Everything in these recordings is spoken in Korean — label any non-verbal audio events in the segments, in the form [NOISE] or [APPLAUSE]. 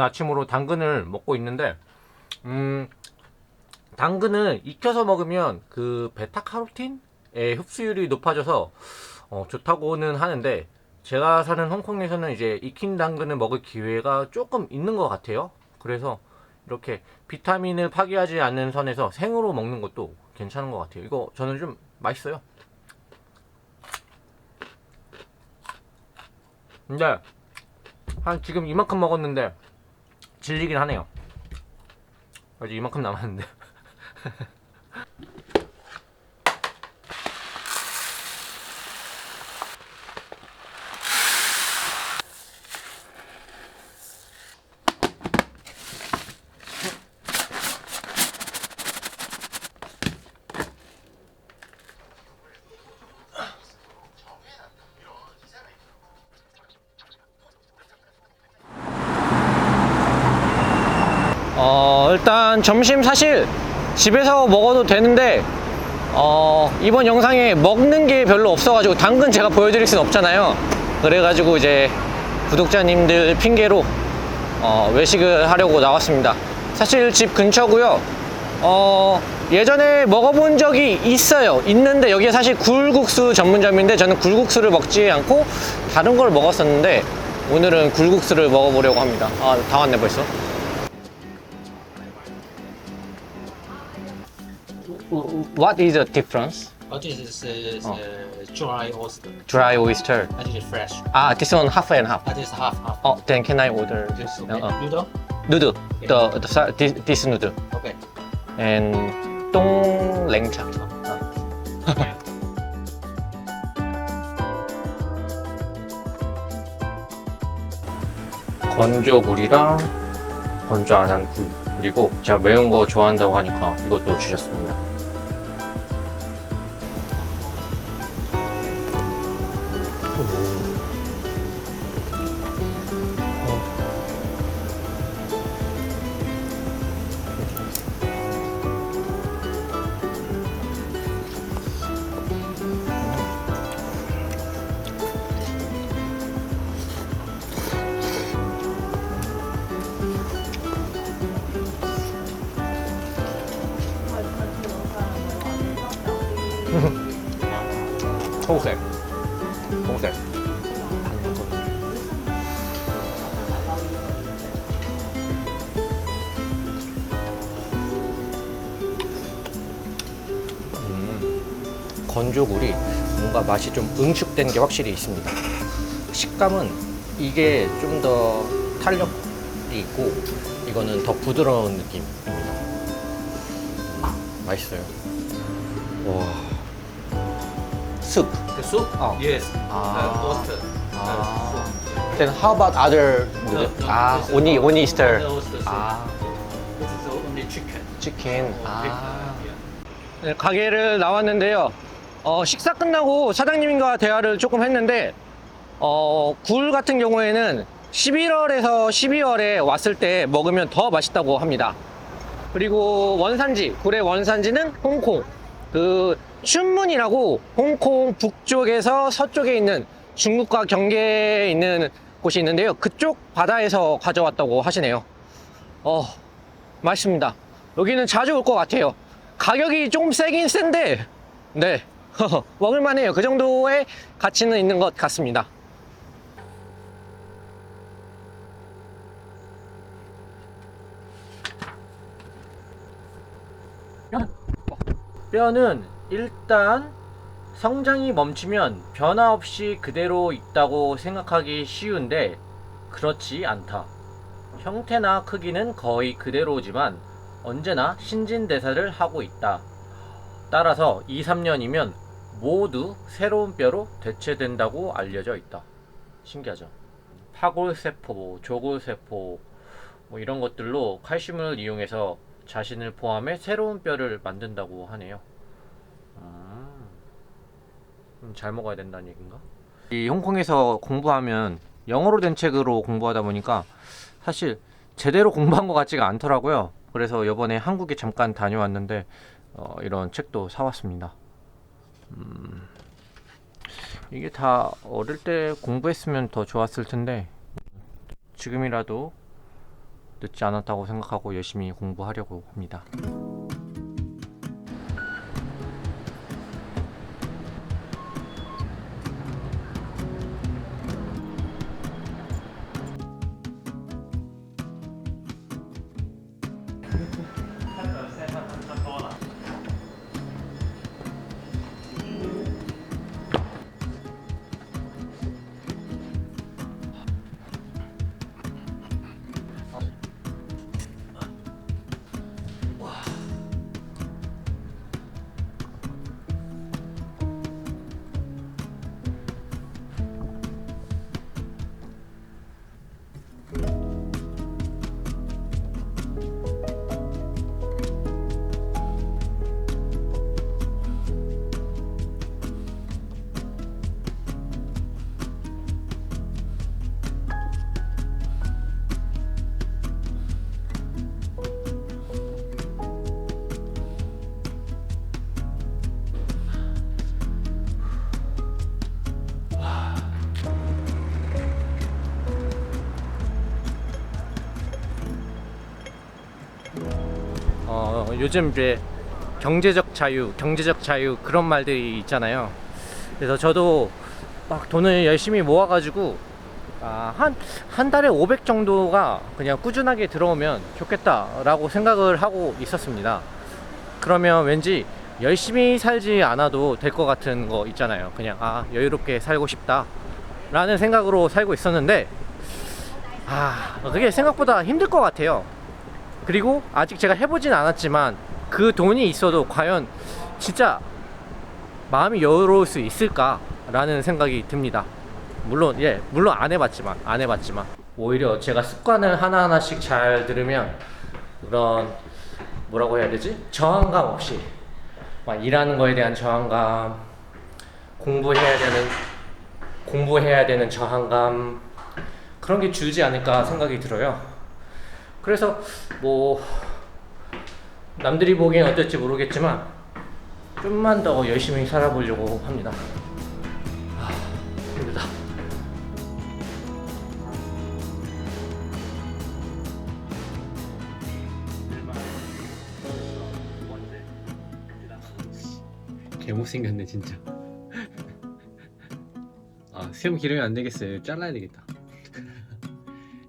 오늘 아침으로 당근을 먹고 있는데, 음, 당근은 익혀서 먹으면 그 베타카로틴의 흡수율이 높아져서 어, 좋다고는 하는데, 제가 사는 홍콩에서는 이제 익힌 당근을 먹을 기회가 조금 있는 것 같아요. 그래서 이렇게 비타민을 파괴하지 않는 선에서 생으로 먹는 것도 괜찮은 것 같아요. 이거 저는 좀 맛있어요. 근데 한 지금 이만큼 먹었는데 질리긴 하네요. 아직 이만큼 남았는데. [LAUGHS] 어, 일단 점심 사실 집에서 먹어도 되는데 어, 이번 영상에 먹는 게 별로 없어가지고 당근 제가 보여드릴 순 없잖아요. 그래가지고 이제 구독자님들 핑계로 어, 외식을 하려고 나왔습니다. 사실 집 근처고요. 어, 예전에 먹어본 적이 있어요. 있는데 여기가 사실 굴국수 전문점인데 저는 굴국수를 먹지 않고 다른 걸 먹었었는데 오늘은 굴국수를 먹어보려고 합니다. 아, 다 왔네 벌써. What is the difference? Oh, this is, Oh. uh, dry oyster. Dry oyster. And this is fresh. Ah, this one half and half. And this is half half. Oh, then can I order This this? okay. Uh, uh, Noodle. noodle. The, the sa- this, this noodle Okay. and 똥랭차. 건조굴이랑 건조 안한 굴. 그리고 제가 매운 거 좋아한다고 하니까 이것도 주셨습니다. 초록색. 초록색. 음, 건조굴이 뭔가 맛이 좀 응축된 게 확실히 있습니다. 식감은 이게 좀 더 탄력이 있고 이거는 더 부드러운 느낌입니다. 음, 맛있어요. 와. 숲. The soup? Oh. Yes. Ah. Uh, oyster. Ah. Then how about other? No, no, 아, this is only oyster. only stir. The oyster soup. 아, This is only chicken. 치킨. 아. Yeah. 네, 가게를 나왔는데요. 어, 식사 끝나고 사장님과 대화를 조금 했는데, 어, 굴 같은 경우에는 11월에서 12월에 왔을 때 먹으면 더 맛있다고 합니다. 그리고 원산지, 굴의 원산지는 홍콩. 그, 춘문이라고 홍콩 북쪽에서 서쪽에 있는 중국과 경계에 있는 곳이 있는데요. 그쪽 바다에서 가져왔다고 하시네요. 어, 맛있습니다. 여기는 자주 올 것 같아요. 가격이 조금 세긴 센데, 네. [LAUGHS] 먹을만해요. 그 정도의 가치는 있는 것 같습니다. 뼈는 일단 성장이 멈추면 변화 없이 그대로 있다고 생각하기 쉬운데 그렇지 않다. 형태나 크기는 거의 그대로지만 언제나 신진대사를 하고 있다. 따라서 2, 3년이면 모두 새로운 뼈로 대체된다고 알려져 있다. 신기하죠? 파골세포, 조골세포 뭐 이런 것들로 칼슘을 이용해서 자신을 포함해 새로운 뼈를 만든다고 하네요. 음, 음, 잘 먹어야 된다는 얘기인가? 이 홍콩에서 공부하면 영어로 된 책으로 공부하다 보니까 사실 제대로 공부한 것 같지가 않더라고요. 그래서 이번에 한국에 잠깐 다녀왔는데 어, 이런 책도 사왔습니다. 음, 이게 다 어릴 때 공부했으면 더 좋았을 텐데 지금이라도 늦지 않았다고 생각하고 열심히 공부하려고 합니다. 요즘 이제 경제적 자유, 경제적 자유 그런 말들이 있잖아요. 그래서 저도 막 돈을 열심히 모아가지고 아, 한, 한 달에 500 정도가 그냥 꾸준하게 들어오면 좋겠다라고 생각을 하고 있었습니다. 그러면 왠지 열심히 살지 않아도 될 것 같은 거 있잖아요. 그냥 아, 여유롭게 살고 싶다. 라는 생각으로 살고 있었는데, 아, 그게 생각보다 힘들 것 같아요. 그리고 아직 제가 해보진 않았지만 그 돈이 있어도 과연 진짜 마음이 여유로울 수 있을까라는 생각이 듭니다. 물론 예 물론 안 해봤지만 안 해봤지만 오히려 제가 습관을 하나 하나씩 잘 들으면 그런 뭐라고 해야 되지 저항감 없이 막 일하는 거에 대한 저항감 공부해야 되는 공부해야 되는 저항감 그런 게 줄지 않을까 생각이 들어요. 그래서 뭐 남들이 보기엔 어떨지 모르겠지만 좀만 더 열심히 살아보려고 합니다. 아, 힘들다. 개 못생겼네 진짜 아 수염 기르면 안 되겠어요 잘라야 되겠다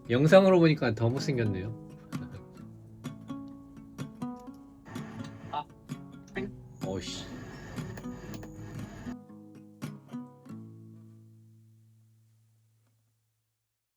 영상으로 보니까 더 못생겼네요